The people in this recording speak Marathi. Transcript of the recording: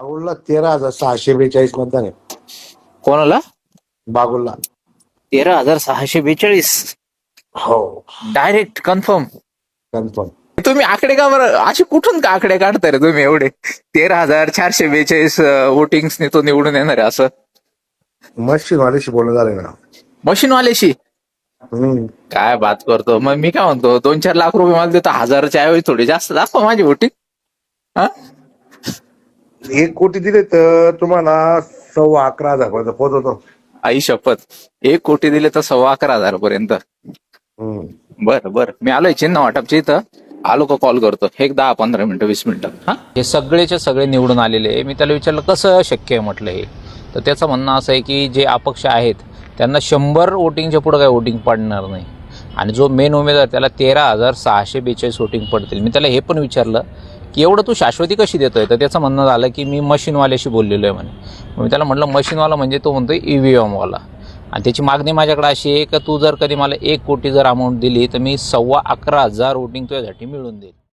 बागुलला तेरा हजार सहाशे बेचाळीस मतदान आहे. कोणाला? बागुलला. तेरा हजार सहाशे बेचाळीस. हो. डायरेक्ट कन्फर्म कन्फर्म तुम्ही आकडे का बरं? असे कुठून का आकडे काढताय रे तुम्ही एवढे? तेरा हजार चारशे बेचाळीस वोटिंग्सने तो निवडून येणार आहे असं. मशीन वाल्याशी बोलणं झालं ना. मशीनवाल्याशी? हम्म. काय बात करतो. मग मी काय म्हणतो दोन चार लाख रुपये मला देतो हजारच्या ऐवजी थोडी जास्त दाखवा माझी वोटिंग हा? एक कोटी दिले तर तुम्हाला सव्वा अकरा हजार पर्यंत पोहोचवतो. आई शपथ. एक कोटी दिले तर सव्वा अकरा हजार पर्यंत. हम्म. बर बर. मी आलोय चिन्ह वाटपच्या इथं. आलो का कॉल करतो. एक दहा पंधरा मिनिटं वीस मिनिटं. हा? हे सगळेचे सगळे निवडून आलेले मी त्याला विचारलं कसं शक्य आहे? म्हटलं हे. तर त्याचं म्हणणं असं आहे की जे अपक्ष आहेत त्यांना शंभर वोटिंगच्या पुढं काय वोटिंग पडणार नाही. आणि जो मेन उमेदवार त्याला तेरा हजार सहाशे बेचाळीस वोटिंग पडतील. मी त्याला हे पण विचारलं की एवढं तू शाश्वती कशी देतोय? तर त्याचं म्हणणं झालं की मी मशीनवाल्याशी बोललेलो आहे म्हणे. मग मी त्याला म्हटलं मशीनवाला म्हणजे तो म्हणतो ई व्ही एमवाला आणि त्याची मागणी माझ्याकडे अशी आहे का तू जर कधी मला एक कोटी जर अमाऊंट दिली तर मी सव्वा अकरा हजार वोटिंग तुझ्यासाठी मिळून देईल.